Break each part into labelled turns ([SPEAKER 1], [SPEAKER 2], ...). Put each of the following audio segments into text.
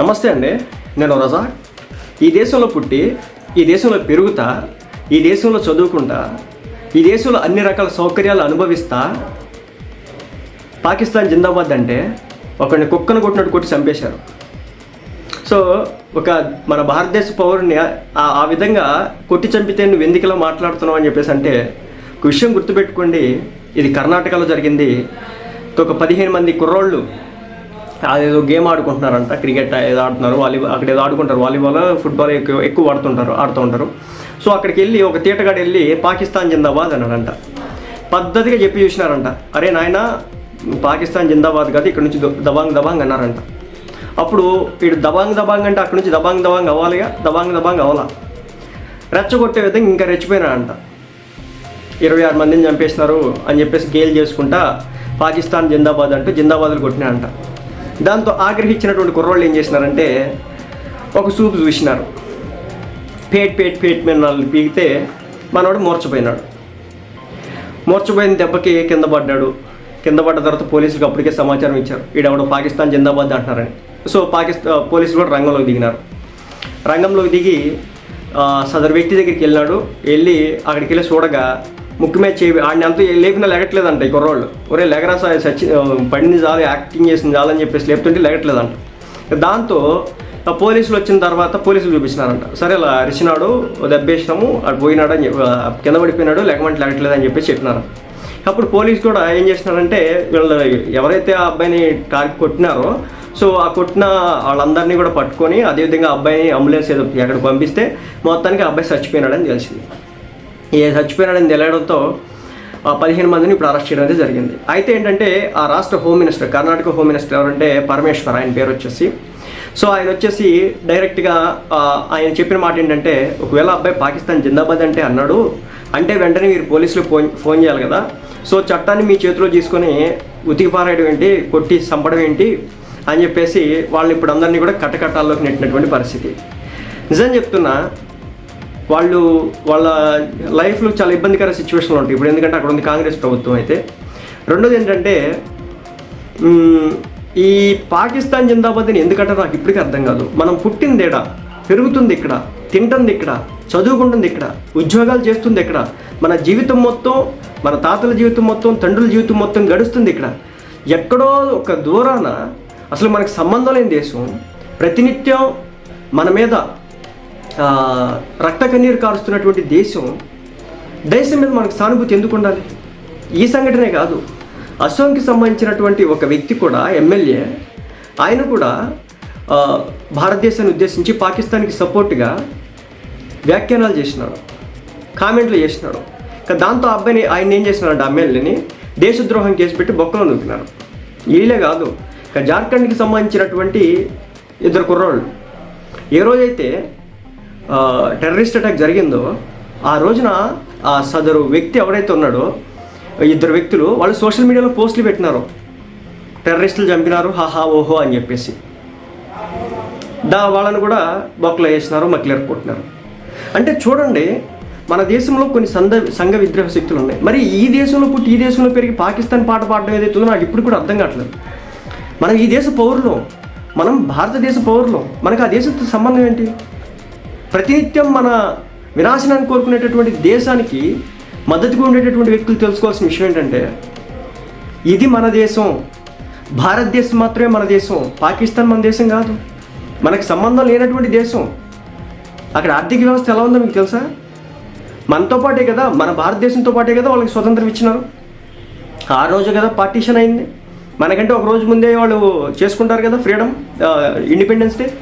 [SPEAKER 1] నమస్తే అండి నేను రజా. ఈ దేశంలో పుట్టి ఈ దేశంలో పెరుగుతా ఈ దేశంలో చదువుకుంటా ఈ దేశంలో అన్ని రకాల సౌకర్యాలు అనుభవిస్తా. పాకిస్తాన్ జిందాబాద్ అంటే ఒకరిని కుక్కను కొట్టినట్టు కొట్టి చంపేశారు. సో ఒక మన భారతదేశ పౌరుని ఆ విధంగా కొట్టి చంపితే నువ్వు ఎందుకులా మాట్లాడుతున్నావు అని చెప్పేసి అంటే ఒక విషయం గుర్తుపెట్టుకోండి. ఇది కర్ణాటకలో జరిగింది. ఒక పదిహేను మంది కుర్రోళ్ళు అదేదో గేమ్ ఆడుకుంటున్నారంట క్రికెట్ ఏదో ఆడుతున్నారు వాలీబాల్ అక్కడ ఏదో ఆడుకుంటారు వాలీబాల్ ఫుట్బాల్ ఎక్కువ ఎక్కువ ఆడుతుంటారు ఆడుతూ ఉంటారు. సో అక్కడికి వెళ్ళి ఒక తీటగాడు వెళ్ళి పాకిస్తాన్ జిందాబాద్ అన్నాడంట పద్ధతిగా చెప్పి చూసినారంట. అరే నాయన పాకిస్తాన్ జిందాబాద్ కాదు ఇక్కడ నుంచి దబాంగ్ దబాంగ్ అన్నారంట. అప్పుడు వీడు దబాంగ్ దబాంగ్ అంటే అక్కడ నుంచి దబాంగ్ దబాంగ్ అవ్వాలిగా దబాంగ్ దబాంగ్ అవ్వాలా? రెచ్చగొట్టే విధంగా ఇంకా రెచ్చిపోయినారంట. ఇరవై ఆరు మందిని చంపేసినారు అని చెప్పేసి గేల్ చేసుకుంటా పాకిస్తాన్ జిందాబాద్ అంటూ జిందాబాద్లు కొట్టినాడంట దాంతో ఆగ్రహించినటువంటి కుర్రోళ్ళు ఏం చేసినారంటే ఒక సూపు చూసినారు. పేట్ పేట్ పేట్ మీద నాలుగు పీకితే మనవాడు మూర్చపోయినాడు. మూర్చపోయిన దెబ్బకి కింద పడ్డాడు. కింద పడ్డ తర్వాత పోలీసులకు అప్పటికే సమాచారం ఇచ్చారు. ఈడెవడో పాకిస్తాన్ జిందాబాద్ అంటున్నారని. సో పాకిస్తాన్ పోలీసులు కూడా రంగంలోకి దిగినారు. రంగంలోకి దిగి సదరు వ్యక్తి దగ్గరికి వెళ్ళినాడు. వెళ్ళి అక్కడికి వెళ్ళి చూడగా ముక్కు మీద చేయి ఆడిని అంతా లేపినా లెగట్లేదంట ఈ కుర్రోళ్ళు. ఒరే లెగరా సార్ సచి పడింది చాలు యాక్టింగ్ చేసింది చాలని చెప్పేసి లేపుతుంటే లెగట్లేదంట. దాంతో ఆ పోలీసులు వచ్చిన తర్వాత పోలీసులు చూపించినారంట. సరే అలా అరిచినాడు దెబ్బేసినాము అటు పోయినాడు అని చెప్పి కింద పడిపోయినాడు లెగమంటే లెగట్లేదు అని చెప్పేసి చెప్పినారు. అప్పుడు పోలీసు కూడా ఏం చేసినారంటే వీళ్ళు ఎవరైతే ఆ అబ్బాయిని టార్గెట్ కొట్టినారో సో ఆ కొట్టిన వాళ్ళందరినీ కూడా పట్టుకొని అదేవిధంగా అబ్బాయిని అంబులెన్స్ ఏదో ఎక్కడికి పంపిస్తే మొత్తానికి ఆ అబ్బాయి చచ్చిపోయినాడని తెలిసింది. ఏ చచ్చిపోయినాడని తెలియడంతో ఆ పదిహేను మందిని ఇప్పుడు అరెస్ట్ చేయడం అనేది జరిగింది. అయితే ఏంటంటే ఆ రాష్ట్ర home minister Karnataka home minister ఎవరంటే పరమేశ్వర్ ఆయన పేరు వచ్చేసి. సో ఆయన వచ్చేసి డైరెక్ట్గా ఆయన చెప్పిన మాట ఏంటంటే ఒకవేళ అబ్బాయి పాకిస్తాన్ జిందాబాద్ అంటే అన్నాడు అంటే వెంటనే మీరు పోలీసులు ఫోన్ ఫోన్ చేయాలి కదా. సో చట్టాన్ని మీ చేతిలో తీసుకొని ఉతికిపారేయడం ఏంటి కొట్టి చంపడం ఏంటి అని చెప్పేసి వాళ్ళని ఇప్పుడు అందరినీ కూడా కట్టకట్టాల్లోకి నెట్టినటువంటి పరిస్థితి. నిజం చెప్తున్నా వాళ్ళు వాళ్ళ లైఫ్లో చాలా ఇబ్బందికర సిచ్యువేషన్లు ఉంటాయి ఇప్పుడు ఎందుకంటే అక్కడ ఉంది కాంగ్రెస్ ప్రభుత్వం అయితే. రెండోది ఏంటంటే ఈ పాకిస్తాన్ జిందాబాద్ అని ఎందుకంటే నాకు ఇప్పటికీ అర్థం కాదు. మనం పుట్టింది ఇక్కడ పెరుగుతుంది ఇక్కడ తింటుంది ఇక్కడ చదువుకుంటుంది ఇక్కడ ఉద్యోగాలు చేస్తుంది ఇక్కడ మన జీవితం మొత్తం మన తాతల జీవితం మొత్తం తండ్రుల జీవితం మొత్తం గడుస్తుంది ఇక్కడ ఎక్కడో ఒక దూరాన అసలు మనకు సంబంధం లేని దేశం ప్రతినిత్యం మన మీద రక్త కన్నీరు కారుస్తున్నటువంటి దేశం దేశం మీద మనకు సానుభూతి ఎందుకు ఉండాలి? ఈ సంఘటనే కాదు. అసోంకి సంబంధించినటువంటి ఒక వ్యక్తి కూడా ఎమ్మెల్యే ఆయన కూడా భారతదేశాన్ని ఉద్దేశించి పాకిస్తాన్కి సపోర్ట్గా వ్యాఖ్యానాలు చేసినాడు కామెంట్లు చేసినాడు. దాంతో అబ్బాయిని ఆయన ఏం చేసినాడు ఎమ్మెల్యేని దేశద్రోహం కేసు పెట్టి బొక్కలో నూకినారు వీళ్ళే కాదు. ఇక జార్ఖండ్కి సంబంధించినటువంటి ఇద్దరు కుర్రోళ్ళు. ఏ రోజైతే టెర్రరిస్ట్ అటాక్ జరిగిందో ఆ రోజున ఆ సదరు వ్యక్తి ఎవరైతే ఉన్నాడో ఇద్దరు వ్యక్తులు వాళ్ళు సోషల్ మీడియాలో పోస్టులు పెట్టినారు. టెర్రరిస్టులు చంపినారు హాహా ఓహో అని చెప్పేసి. దా వాళ్ళని కూడా బొక్కలు వేసినారు మక్లేరు కొట్టినారు అంటే చూడండి మన దేశంలో కొన్ని సంఘ సంఘ విద్రోహ శక్తులు ఉన్నాయి. మరి ఈ దేశంలో పుట్టి ఈ దేశంలో పెరిగి పాకిస్తాన్ పాట పాడడం ఏదైతే ఉందో నాకు ఇప్పుడు కూడా అర్థం కావట్లేదు. మనం ఈ దేశ పౌరులు మనం భారతదేశ పౌరులు మనకు ఆ దేశంతో సంబంధం ఏంటి? ప్రతినిత్యం మన వినాశనాన్ని కోరుకునేటటువంటి దేశానికి మద్దతుగా ఉండేటటువంటి వ్యక్తులు తెలుసుకోవాల్సిన విషయం ఏంటంటే ఇది మన దేశం. భారతదేశం మాత్రమే మన దేశం. పాకిస్తాన్ మన దేశం కాదు. మనకు సంబంధం లేనటువంటి దేశం. అక్కడ ఆర్థిక వ్యవస్థ ఎలా ఉందో మీకు తెలుసా? మనతో పాటే కదా మన భారతదేశంతో పాటే కదా వాళ్ళకి స్వతంత్రం ఇచ్చినారు. ఆ రోజు కదా పార్టీషన్ అయింది. మనకంటే ఒక రోజు ముందే వాళ్ళు చేసుకుంటారు కదా ఫ్రీడమ్ ఇండిపెండెన్స్ డే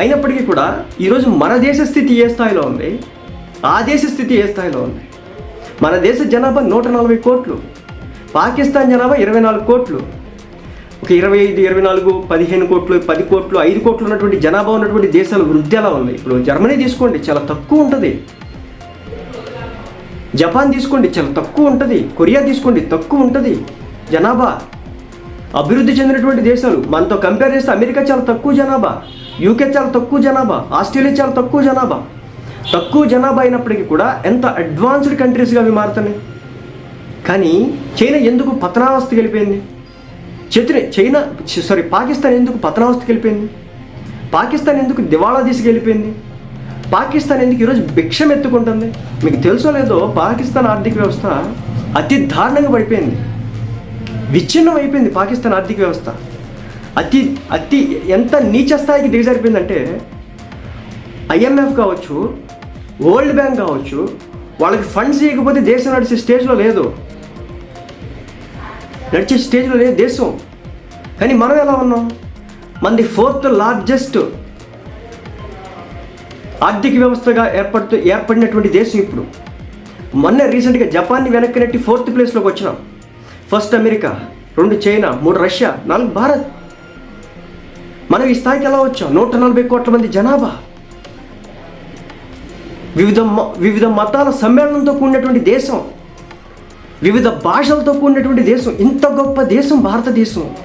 [SPEAKER 1] అయినప్పటికీ కూడా ఈరోజు మన దేశ స్థితి ఏ స్థాయిలో ఉంది? ఆ దేశ స్థితి ఏ స్థాయిలో ఉంది? మన దేశ జనాభా నూట నలభై కోట్లు పాకిస్తాన్ జనాభా ఇరవై నాలుగు కోట్లు ఒక ఇరవై ఐదు ఇరవై నాలుగు పదిహేను కోట్లు పది కోట్లు ఐదు కోట్లు ఉన్నటువంటి జనాభా ఉన్నటువంటి దేశాల వృద్ధి ఎలా ఉంది? ఇప్పుడు జర్మనీ తీసుకోండి చాలా తక్కువ ఉంటుంది. జపాన్ తీసుకోండి చాలా తక్కువ ఉంటుంది. కొరియా తీసుకోండి తక్కువ ఉంటుంది. జనాభా అభివృద్ధి చెందినటువంటి దేశాలు మనతో కంపేర్ చేస్తే అమెరికా చాలా తక్కువ జనాభా. యూకే చాలా తక్కువ జనాభా ఆస్ట్రేలియా చాలా తక్కువ జనాభా. తక్కువ జనాభా అయినప్పటికీ కూడా ఎంత అడ్వాన్స్డ్ కంట్రీస్గా అవి మారుతున్నాయి. కానీ చైనా ఎందుకు పతనావస్థకి వెళ్ళిపోయింది చేతులు చైనా సారీ పాకిస్తాన్ ఎందుకు పతనావస్థకి వెళ్ళిపోయింది పాకిస్తాన్ ఎందుకు దివాళా తీసుకెళ్ళిపోయింది పాకిస్తాన్ ఎందుకు ఈరోజు భిక్షం ఎత్తుకుంటుంది? మీకు తెలుసో లేదో పాకిస్తాన్ ఆర్థిక వ్యవస్థ అతి దారుణంగా పడిపోయింది. విచ్ఛిన్నం అయిపోయింది పాకిస్తాన్ ఆర్థిక వ్యవస్థ. అతి అతి ఎంత నీచ స్థాయికి దిగజారిపోయిందంటే ఐఎంఎఫ్ కావచ్చు వరల్డ్ బ్యాంక్ కావచ్చు వాళ్ళకి ఫండ్స్ ఇవ్వకపోతే దేశం నడిచే స్టేజ్లో లేదు. నడిచే స్టేజ్లో లేదు దేశం. కానీ మనం ఎలా ఉన్నాం? మనది ఫోర్త్ లార్జెస్ట్ ఆర్థిక వ్యవస్థగా ఏర్పడుతూ ఏర్పడినటువంటి దేశం ఇప్పుడు. మొన్న రీసెంట్గా జపాన్ని వెనక్కి నెట్టి ఫోర్త్ ప్లేస్లోకి వచ్చినాం. ఫస్ట్ అమెరికా రెండు చైనా మూడు రష్యా నాలుగు భారత్. మనం ఈ స్థాయికి ఎలా వచ్చాం నూట నలభై కోట్ల మంది జనాభా. వివిధ మ- వివిధ మతాల సమ్మేళనంతో కూడినటువంటి దేశం. వివిధ భాషలతో కూడినటువంటి దేశం. ఇంత గొప్ప దేశం భారతదేశం.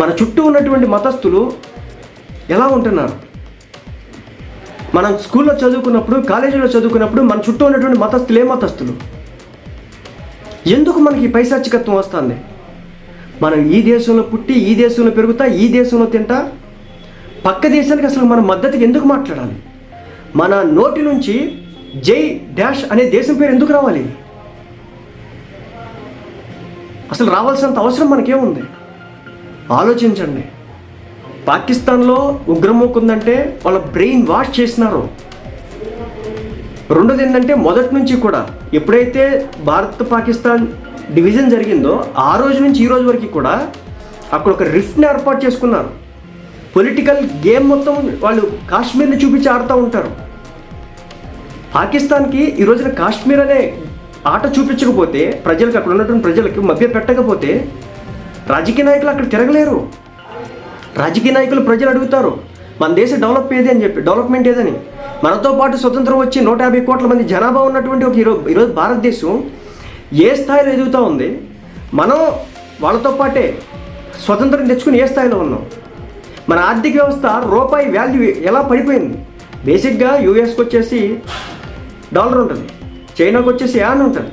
[SPEAKER 1] మన చుట్టూ ఉన్నటువంటి మతస్థులు ఎలా ఉంటున్నారు? మనం స్కూల్లో చదువుకున్నప్పుడు కాలేజీలో చదువుకున్నప్పుడు మన చుట్టూ ఉన్నటువంటి మతస్థులు ఏ మతస్థులు? ఎందుకు మనకి పైశాచికత్వం వస్తుంది? మనం ఈ దేశంలో పుట్టి ఈ దేశంలో పెరుగుతా ఈ దేశంలో తింటా? పక్క దేశానికి అసలు మన మద్దతుకి ఎందుకు మాట్లాడాలి? మన నోటి నుంచి జై డాష్ అనే దేశం పేరు ఎందుకు రావాలి? అసలు రావాల్సినంత అవసరం మనకేముంది? ఆలోచించండి. పాకిస్తాన్లో ఉగ్రమోకుందంటే వాళ్ళ బ్రెయిన్ వాష్ చేసినారు. రెండోది ఏంటంటే మొదటి నుంచి కూడా ఎప్పుడైతే భారత్ పాకిస్తాన్ డివిజన్ జరిగిందో ఆ రోజు నుంచి ఈ రోజు వరకు కూడా అక్కడ ఒక రిఫ్ట్ని ఏర్పాటు చేసుకున్నారు. పొలిటికల్ గేమ్ మొత్తం వాళ్ళు కాశ్మీర్ని చూపించి ఆడుతూ ఉంటారు. పాకిస్తాన్కి ఈ రోజున కాశ్మీర్ అనే ఆట చూపించకపోతే ప్రజలకు అక్కడ ఉన్నటువంటి ప్రజలకు మభ్య పెట్టకపోతే రాజకీయ నాయకులు అక్కడ తిరగలేరు. రాజకీయ నాయకులు ప్రజలు అడుగుతారు మన దేశం డెవలప్ ఏది అని చెప్పి డెవలప్మెంట్ ఏదని? మనతో పాటు స్వతంత్రం వచ్చి నూట యాభై కోట్ల మంది జనాభా ఉన్నటువంటి ఒక ఈరోజు ఈరోజు భారతదేశం ఏ స్థాయిలో ఎదుగుతూ ఉంది మనం వాళ్ళతో పాటే స్వతంత్రం తెచ్చుకుని ఏ స్థాయిలో ఉన్నాం? మన ఆర్థిక వ్యవస్థ రూపాయి వాల్యూ ఎలా పడిపోయింది? బేసిక్గా యూఎస్కి వచ్చేసి డాలర్ ఉంటుంది చైనాకి వచ్చేసి యాన్ ఉంటుంది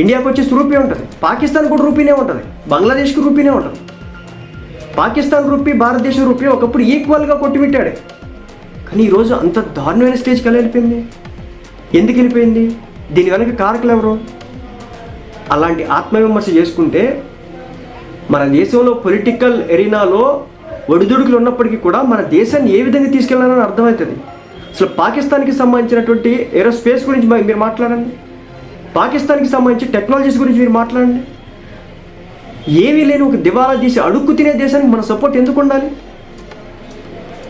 [SPEAKER 1] ఇండియాకి వచ్చేసి రూపీ ఉంటుంది పాకిస్తాన్ కూడా రూపీనే ఉంటుంది బంగ్లాదేశ్కి రూపీనే ఉంటుంది. పాకిస్తాన్ రూపీ భారతదేశం రూపీ ఒకప్పుడు ఈక్వల్గా కొట్టుమిట్టాడు. కానీ ఈరోజు అంత దారుణమైన స్టేజ్కి ఎలా వెళ్ళిపోయింది? ఎందుకు వెళ్ళిపోయింది? దీని వెనక కారకులు ఎవరు? అలాంటి ఆత్మవిమర్శ చేసుకుంటే మన దేశంలో పొలిటికల్ ఎరీనాలో ఒడిదుడుకులు ఉన్నప్పటికీ కూడా మన దేశాన్ని ఏ విధంగా తీసుకెళ్ళాలని అర్థమవుతుంది? అసలు పాకిస్తాన్కి సంబంధించినటువంటి ఏరోస్పేస్ గురించి మరి మీరు మాట్లాడండి. పాకిస్తాన్కి సంబంధించి టెక్నాలజీస్ గురించి మీరు మాట్లాడండి. ఏమీ లేని ఒక దివాలా తీసి అడుక్కు తినే దేశానికి మన సపోర్ట్ ఎందుకు ఉండాలి?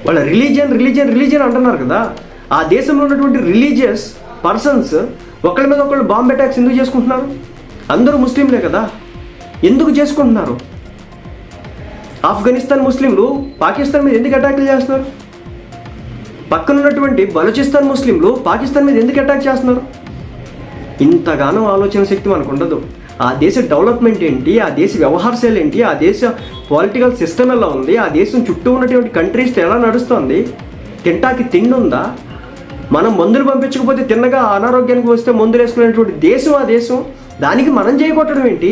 [SPEAKER 1] వాళ్ళ రిలీజియన్ రిలీజియన్ రిలీజియన్ అంటున్నారు కదా. ఆ దేశంలో ఉన్నటువంటి రిలీజియస్ పర్సన్స్ ఒకళ్ళ మీద ఒకళ్ళు బాంబ్ అటాక్స్ ఎందుకు చేసుకుంటున్నారు? అందరూ ముస్లింలే కదా? ఎందుకు చేసుకుంటున్నారు? ఆఫ్ఘనిస్తాన్ ముస్లింలు పాకిస్తాన్ మీద ఎందుకు అటాక్లు చేస్తున్నారు? పక్కన ఉన్నటువంటి బలూచిస్తాన్ ముస్లింలు పాకిస్తాన్ మీద ఎందుకు అటాక్ చేస్తున్నారు? ఇంతగానో ఆలోచన శక్తి మనకు ఉండదు. ఆ దేశ డెవలప్మెంట్ ఏంటి? ఆ దేశ వ్యవహారశాలు ఏంటి? ఆ దేశ పొలిటికల్ సిస్టమ్ ఎలా ఉంది? ఆ దేశం చుట్టూ ఉన్నటువంటి కంట్రీస్ ఎలా నడుస్తుంది? తింటాకి తిండి ఉందా? మనం మందులు పంపించకపోతే తిన్నగా అనారోగ్యానికి వస్తే మందులు వేసుకునేటువంటి దేశం ఆ దేశం? దానికి మనం చేయకొట్టడం ఏంటి?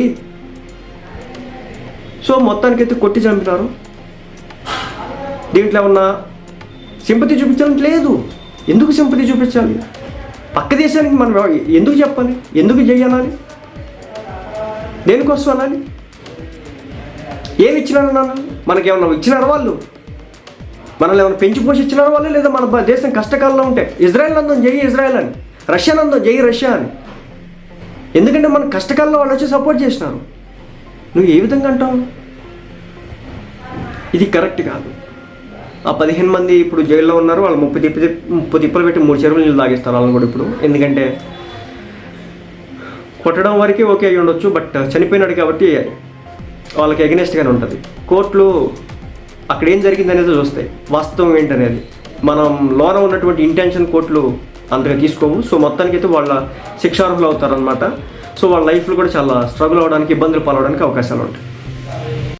[SPEAKER 1] సో మొత్తానికైతే కొట్టి చంపినారు. దీంట్లో ఉన్న సింపతి చూపించడం లేదు. ఎందుకు సింపతి చూపించాలి? పక్క దేశానికి మనం ఎందుకు చెప్పాలి? ఎందుకు చేయాలని దేనికోసం అనాలి? ఏమి ఇచ్చినారు నాన్న మనకేమన్నా ఇచ్చినారు వాళ్ళు? మనల్ని ఏమైనా పెంచి పోషి ఇచ్చినారు వాళ్ళు? లేదా మన దేశం కష్టకాలంలో ఉంటే? ఇజ్రాయెల్ అందం జై ఇజ్రాయెల్ అని. రష్యా నందం జై రష్యా అని. ఎందుకంటే మన కష్టకాలంలో వాళ్ళు వచ్చి సపోర్ట్ చేసినారు. నువ్వు ఏ విధంగా అంటావు? ఇది కరెక్ట్ కాదు. ఆ పదిహేను మంది ఇప్పుడు జైల్లో ఉన్నారు వాళ్ళు ముప్పై తిప్పి ముప్పై తిప్పలు పెట్టి మూడు చెరువులు నీళ్ళు తాగిస్తారు వాళ్ళని కూడా ఇప్పుడు. ఎందుకంటే కొట్టడం వరకే ఓకే అయ్యి ఉండొచ్చు బట్ చనిపోయినాడు కాబట్టి వాళ్ళకి ఎగనెస్ట్గానే ఉంటుంది. కోర్టులు అక్కడ ఏం జరిగింది అనేది చూస్తాయి వాస్తవం ఏంటనేది. మనం లోన ఉన్నటువంటి ఇంటెన్షన్ కోర్టులు అంతగా తీసుకోము సో మొత్తానికి అయితే వాళ్ళ శిక్షార్హులు అవుతారనమాట సో వాళ్ళ లైఫ్లో కూడా చాలా స్ట్రగుల్ అవ్వడానికి ఇబ్బందులు పాలవడానికి అవకాశాలు ఉంటాయి.